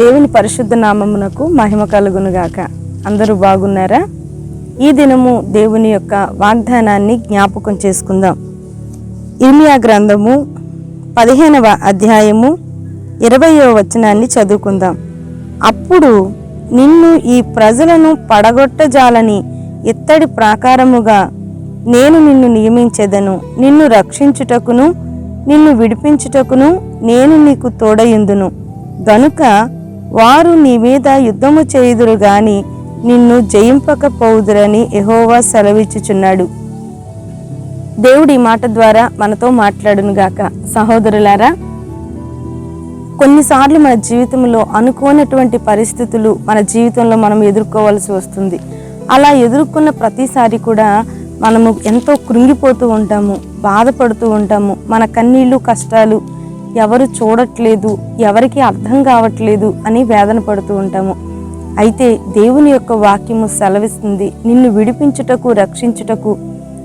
దేవుని పరిశుద్ధ నామమునకు మహిమ కలుగునుగాక. అందరూ బాగున్నారా? ఈ దినము దేవుని యొక్క వాగ్దానాన్ని జ్ఞాపకం చేసుకుందాం. ఇర్మియా గ్రంథము పదిహేనవ అధ్యాయము ఇరవయో వచనాన్ని చదువుకుందాం. అప్పుడు నిన్ను ఈ ప్రజలను పడగొట్టజాలని ఇత్తడి ప్రాకారముగా నేను నిన్ను నియమించెదను. నిన్ను రక్షించుటకును నిన్ను విడిపించుటకును నేను నీకు తోడయుందును గనుక వారు నీ మీద యుద్ధము చేయుదురు గాని నిన్ను జయింపకపోవుదురని ఎహోవా సెలవిచ్చుచున్నాడు. దేవుడి మాట ద్వారా మనతో మాట్లాడునుగాక సహోదరులారా కొన్నిసార్లు మన జీవితంలో అనుకోనటువంటి పరిస్థితులు మన జీవితంలో మనం ఎదుర్కోవాల్సి వస్తుంది. అలా ఎదుర్కొన్న ప్రతిసారి కూడా మనము ఎంతో కృంగిపోతూ ఉంటాము బాధపడుతూ ఉంటాము. మన కన్నీళ్ళు కష్టాలు ఎవరు చూడట్లేదు ఎవరికి అర్థం కావట్లేదు అని వేదన పడుతూ ఉంటాము. అయితే దేవుని యొక్క వాక్యము సెలవిస్తుంది నిన్ను విడిపించుటకు రక్షించుటకు.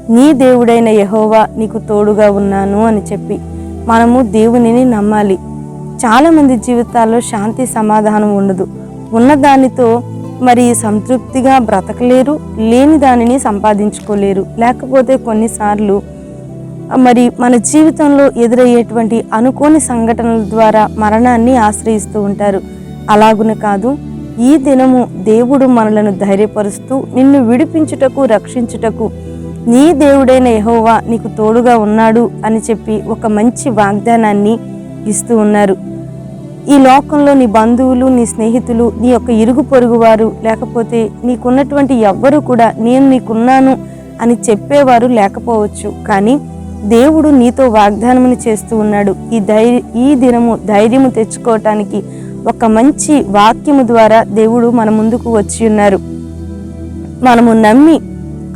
నీ దేవుడైన యహోవా నీకు తోడుగా ఉన్నాను అని చెప్పి మనము దేవునిని నమ్మాలి. చాలామంది జీవితాల్లో శాంతి సమాధానం ఉండదు. ఉన్న దానితో మరి సంతృప్తిగా బ్రతకలేరు లేని దానిని సంపాదించుకోలేరు. లేకపోతే కొన్నిసార్లు మరి మన జీవితంలో ఎదురయ్యేటువంటి అనుకోని సంఘటనల ద్వారా మరణాన్ని ఆశ్రయిస్తూ ఉంటారు. అలాగున కాదు ఈ దినము దేవుడు మనలను ధైర్యపరుస్తూ నిన్ను విడిపించుటకు రక్షించుటకు నీ దేవుడైన యహోవా నీకు తోడుగా ఉన్నాడు అని చెప్పి ఒక మంచి వాగ్దానాన్ని ఇస్తూ ఉన్నారు. ఈ లోకంలో నీ బంధువులు నీ స్నేహితులు నీ యొక్క ఇరుగు పొరుగు వారు లేకపోతే నీకున్నటువంటి ఎవ్వరూ కూడా నేను నీకున్నాను అని చెప్పేవారు లేకపోవచ్చు. కానీ దేవుడు నీతో వాగ్దానముని చేస్తూ ఉన్నాడు. ఈ ధైర్య ఈ దినము ధైర్యము తెచ్చుకోవటానికి ఒక మంచి వాక్యము ద్వారా దేవుడు మన ముందుకు వచ్చి ఉన్నారు. మనము నమ్మి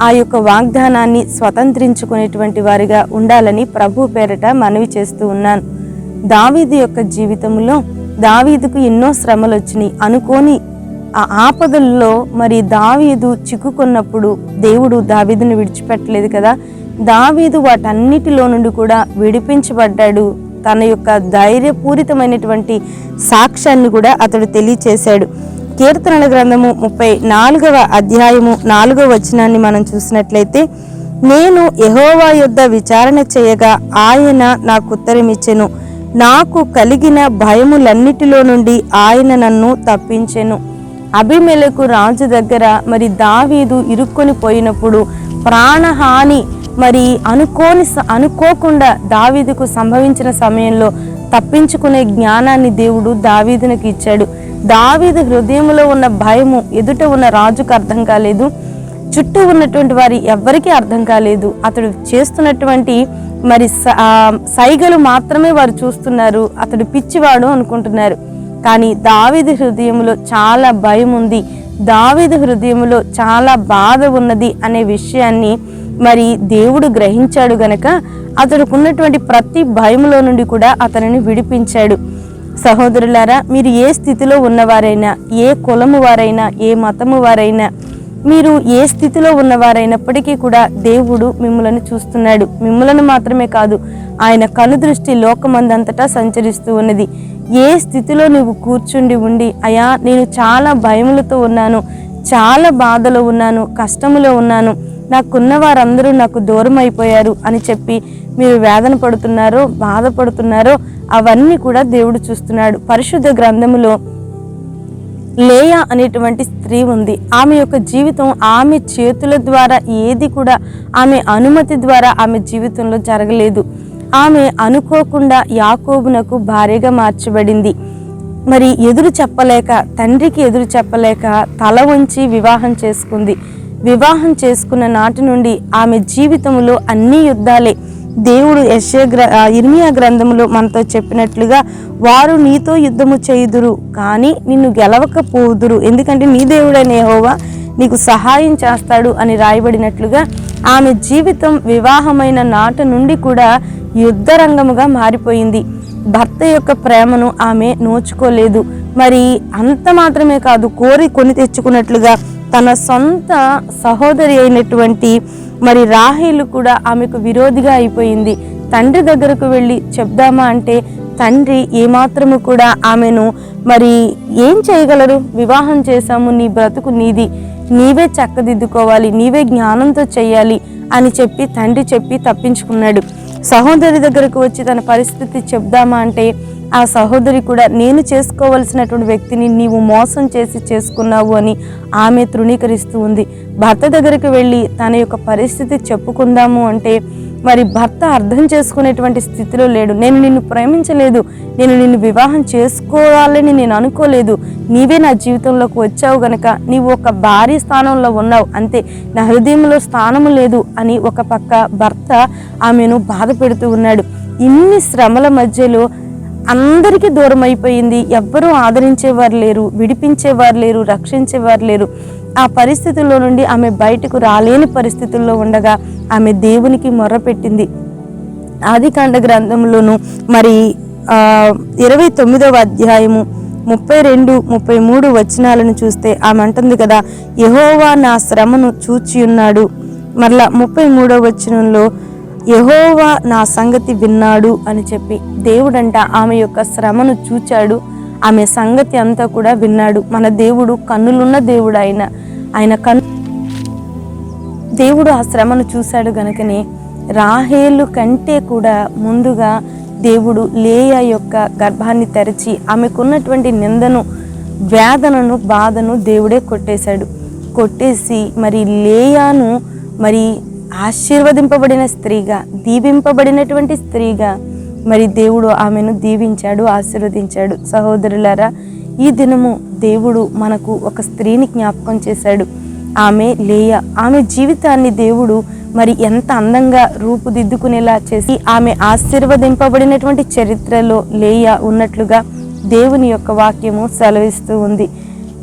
ఆ యొక్క వాగ్దానాన్ని స్వతంత్రించుకునేటువంటి వారిగా ఉండాలని ప్రభు పేరట మనవి చేస్తూ ఉన్నాను. దావీదు యొక్క జీవితంలో దావీదుకు ఎన్నో శ్రమలు వచ్చినాయి. అనుకోని ఆ ఆపదల్లో మరి దావీదు చిక్కుకున్నప్పుడు దేవుడు దావీదుని విడిచిపెట్టలేదు కదా. దావీదు వాటన్నిటిలో నుండి కూడా విడిపించబడ్డాడు. తన యొక్క ధైర్యపూరితమైనటువంటి సాక్ష్యాన్ని కూడా అతడు తెలియచేశాడు. కీర్తనల గ్రంథము ముప్పై నాలుగవ అధ్యాయము నాలుగవ వచనాన్ని మనం చూసినట్లయితే నేను యహోవా యొద్ద విచారణ చేయగా ఆయన నాకు ఉత్తరమిచ్చెను. నాకు కలిగిన భయములన్నిటిలో నుండి ఆయన నన్ను తప్పించెను. అభిమెలకు రాజు దగ్గర మరి దావీదు ఇరుక్కొని పోయినప్పుడు ప్రాణహాని మరి అనుకోని అనుకోకుండా దావీదుకు సంభవించిన సమయంలో తప్పించుకునే జ్ఞానాన్ని దేవుడు దావీదునికి ఇచ్చాడు. దావీదు హృదయంలో ఉన్న భయము ఎదుట ఉన్న రాజుకు అర్థం కాలేదు. చుట్టూ ఉన్నటువంటి వారి ఎవ్వరికీ అర్థం కాలేదు. అతడు చేస్తున్నటువంటి మరి స- సైగలు మాత్రమే వారు చూస్తున్నారు. అతడు పిచ్చివాడు అనుకుంటున్నారు. కానీ దావీదు హృదయంలో చాలా భయం ఉంది దావీదు హృదయంలో చాలా బాధ ఉన్నది అనే విషయాన్ని మరి దేవుడు గ్రహించాడు గనక అతడుకున్నటువంటి ప్రతి భయములో నుండి కూడా అతనిని విడిపించాడు. సహోదరులారా మీరు ఏ స్థితిలో ఉన్నవారైనా ఏ కులము వారైనా ఏ మతము వారైనా మీరు ఏ స్థితిలో ఉన్నవారైనప్పటికీ కూడా దేవుడు మిమ్మలను చూస్తున్నాడు. మిమ్మలను మాత్రమే కాదు ఆయన కనుదృష్టి లోకమందంతటా సంచరిస్తూ ఉన్నది. ఏ స్థితిలో నువ్వు కూర్చుండి ఉండి అయా నేను చాలా భయములతో ఉన్నాను చాలా బాధలో ఉన్నాను కష్టములో ఉన్నాను నాకున్న వారందరూ నాకు దూరం అయిపోయారు అని చెప్పి మీరు వేదన పడుతున్నారో బాధపడుతున్నారో అవన్నీ కూడా దేవుడు చూస్తున్నాడు. పరిశుద్ధ గ్రంథములో లేయా అనేటువంటి స్త్రీ ఉంది. ఆమె యొక్క జీవితం ఆమె చేతుల ద్వారా ఏది కూడా ఆమె అనుమతి ద్వారా ఆమె జీవితంలో జరగలేదు. ఆమె అనుకోకుండా యాకోబునకు భార్యగా మార్చబడింది. మరి ఎదురు చెప్పలేక తండ్రికి ఎదురు చెప్పలేక తల వంచి వివాహం చేసుకుంది. వివాహం చేసుకున్న నాటి నుండి ఆమె జీవితంలో అన్ని యుద్ధాలే. దేవుడు యశ గ్ర ఇర్మియా గ్రంథంలో మనతో చెప్పినట్లుగా వారు నీతో యుద్ధము చేయుదురు కానీ నిన్ను గెలవకపోదురు ఎందుకంటే నీ దేవుడనే హోవా నీకు సహాయం చేస్తాడు అని రాయబడినట్లుగా ఆమె జీవితం వివాహమైన నాట నుండి కూడా యుద్ధరంగముగా మారిపోయింది. భర్త యొక్క ప్రేమను ఆమె నోచుకోలేదు. మరి అంత మాత్రమే కాదు కోరి కొని తెచ్చుకున్నట్లుగా తన సొంత సహోదరి అయినటువంటి మరి రాహేలు కూడా ఆమెకు విరోధిగా అయిపోయింది. తండ్రి దగ్గరకు వెళ్ళి చెప్దామా అంటే తండ్రి ఏమాత్రము కూడా ఆమెను మరి ఏం చేయగలరు? వివాహం చేశాము నీ బ్రతుకు నీది. నీవే చక్కదిద్దుకోవాలి నీవే జ్ఞానంతో చేయాలి అని చెప్పి తండ్రి చెప్పి తప్పించుకున్నాడు. సహోదరి దగ్గరకు వచ్చి తన పరిస్థితి చెప్దామా అంటే ఆ సహోదరి కూడా నేను చేసుకోవలసినటువంటి వ్యక్తిని నీవు మోసం చేసి చేసుకున్నావు అని ఆమె తృణీకరిస్తూ ఉంది. భర్త దగ్గరికి వెళ్ళి తన యొక్క పరిస్థితి చెప్పుకుందాము అంటే మరి భర్త అర్థం చేసుకునేటువంటి స్థితిలో లేడు. నేను నిన్ను ప్రేమించలేదు. నేను నిన్ను వివాహం చేసుకోవాలని నేను అనుకోలేదు. నీవే నా జీవితంలోకి వచ్చావు గనక నీవు ఒక భారీ స్థానంలో ఉన్నావు. అంతే నా హృదయంలో స్థానము లేదు అని ఒక పక్క భర్త ఆమెను బాధ పెడుతూ ఉన్నాడు. ఇన్ని శ్రమల మధ్యలో అందరికీ దూరం అయిపోయింది ఎవ్వరూ ఆదరించేవారు లేరు విడిపించేవారు లేరు రక్షించేవారు లేరు. ఆ పరిస్థితుల్లో నుండి ఆమె బయటకు రాలేని పరిస్థితుల్లో ఉండగా ఆమె దేవునికి మొర్రపెట్టింది. ఆదికాండ గ్రంథంలోను మరి ఇరవై తొమ్మిదవ అధ్యాయము ముప్పై రెండు ముప్పై మూడు వచనాలను చూస్తే ఆమె అంటుంది కదా యహోవా నా శ్రమను చూచి ఉన్నాడు మరలా ముప్పై మూడవ వచనంలో యహోవా నా సంగతి విన్నాడు అని చెప్పి దేవుడంట ఆమె యొక్క శ్రమను చూచాడు. ఆమె సంగతి అంతా కూడా విన్నాడు. మన దేవుడు కన్నులున్న దేవుడు ఆయన ఆయన కన్ను దేవుడు ఆ శ్రమను చూశాడు గనుకనే రాహేలు కంటే కూడా ముందుగా దేవుడు లేయ యొక్క గర్భాన్ని తెరిచి ఆమెకున్నటువంటి నిందను వేదనను బాధను దేవుడే కొట్టేశాడు. కొట్టేసి మరి లేయాను మరి ఆశీర్వదింపబడిన స్త్రీగా దీవింపబడినటువంటి స్త్రీగా మరి దేవుడు ఆమెను దీవించాడు ఆశీర్వదించాడు. సహోదరులారా ఈ దినము దేవుడు మనకు ఒక స్త్రీని జ్ఞాపకం చేశాడు. ఆమె లేయ. ఆమె జీవితాన్ని దేవుడు మరి ఎంత అందంగా రూపుదిద్దుకునేలా చేసి ఆమె ఆశీర్వదింపబడినటువంటి చరిత్రలో లేయ ఉన్నట్లుగా దేవుని యొక్క వాక్యము సెలవిస్తూ ఉంది.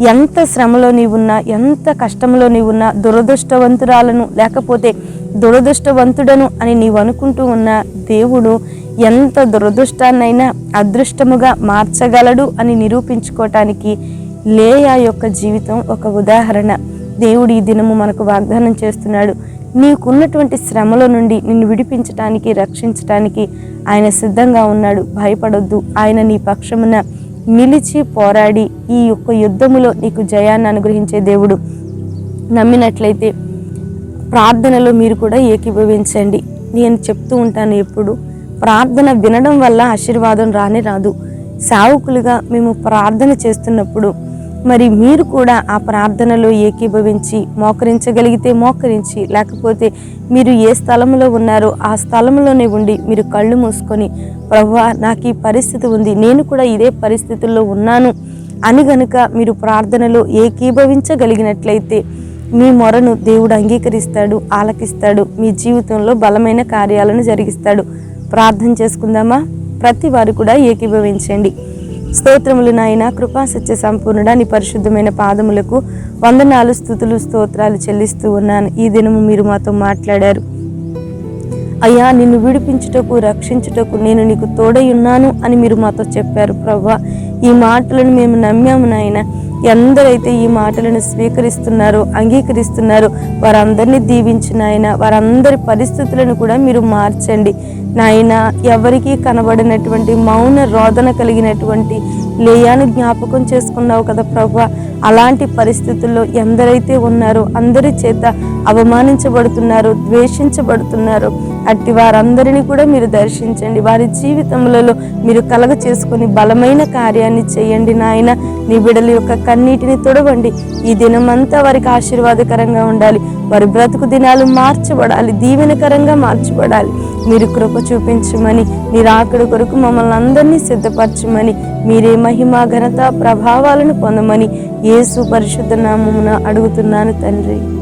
ఎంత శ్రమలో నీవున్నా ఎంత కష్టంలో నీవున్నా దురదృష్టవంతురాలను లేకపోతే దురదృష్టవంతుడను అని నీవు అనుకుంటూ ఉన్న దేవుడు ఎంత దురదృష్టాన్నైనా అదృష్టముగా మార్చగలడు అని నిరూపించుకోవటానికి లేయా యొక్క జీవితం ఒక ఉదాహరణ. దేవుడు ఈ దినము మనకు వాగ్దానం చేస్తున్నాడు. నీకున్నటువంటి శ్రమల నుండి నిన్ను విడిపించటానికి రక్షించటానికి ఆయన సిద్ధంగా ఉన్నాడు. భయపడొద్దు. ఆయన నీ పక్షమున నిలిచి పోరాడి ఈ యొక్క యుద్ధములో నీకు జయాన్ని అనుగ్రహించే దేవుడు. నమ్మినట్లయితే ప్రార్థనలో మీరు కూడా ఏకీభవించండి. నేను చెప్తూ ఉంటాను ఎప్పుడు ప్రార్థన వినడం వల్ల ఆశీర్వాదం రానే రాదు. సావుకులుగా మేము ప్రార్థన చేస్తున్నప్పుడు మరి మీరు కూడా ఆ ప్రార్థనలో ఏకీభవించి మోకరించగలిగితే మోకరించి లేకపోతే మీరు ఏ స్థలంలో ఉన్నారో ఆ స్థలంలోనే ఉండి మీరు కళ్ళు మూసుకొని ప్రభువా నాకు ఈ పరిస్థితి ఉంది. నేను కూడా ఇదే పరిస్థితుల్లో ఉన్నాను అని గనుక మీరు ప్రార్థనలో ఏకీభవించగలిగినట్లయితే మీ మొరను దేవుడు అంగీకరిస్తాడు ఆలకిస్తాడు మీ జీవితంలో బలమైన కార్యాలను జరిగిస్తాడు. ప్రార్థన చేసుకుందామా? ప్రతి వారు కూడా ఏకీభవించండి. స్తోత్రములు నాయన కృపా సత్య సంపూర్ణుడా నీ పరిశుద్ధమైన పాదములకు వందనాలు స్థుతులు స్తోత్రాలు చెల్లిస్తూ ఉన్నాను. ఈ దినము మీరు మాతో మాట్లాడారు. అయ్యా నిన్ను విడిపించుటకు రక్షించుటకు నేను నీకు తోడై ఉన్నాను అని మీరు మాతో చెప్పారు ప్రవ్వా. ఈ మాటలను మేము నమ్మాము నాయన. ఎందరైతే ఈ మాటలను స్వీకరిస్తున్నారో అంగీకరిస్తున్నారో వారందరినీ దీవించిన ఆయన వారందరి పరిస్థితులను కూడా మీరు మార్చండి. నాయన ఎవరికీ కనబడినటువంటి మౌన రోదన కలిగినటువంటి లేయాను జ్ఞాపకం చేసుకున్నావు కదా ప్రభు అలాంటి పరిస్థితుల్లో ఎందరైతే ఉన్నారో అందరి చేత అవమానించబడుతున్నారో ద్వేషించబడుతున్నారో అట్టి వారందరినీ కూడా మీరు దర్శించండి. వారి జీవితములలో మీరు కలగ చేసుకొని బలమైన కార్యాన్ని చేయండి నాయన. నీ బిడల యొక్క కన్నీటిని తొడవండి. ఈ దినమంతా వారికి ఆశీర్వాదకరంగా ఉండాలి. వారి బ్రతుకు దినాలు మార్చబడాలి. దీవెనకరంగా మార్చబడాలి. మీరు కృప చూపించమని మీరు ఆకడు కొరకు మమ్మల్ని అందరినీ సిద్ధపరచమని మీరే మహిమ ఘనత ప్రభావాలను పొందమని యేసు పరిశుద్ధ నామమున అడుగుతున్నాను తండ్రి.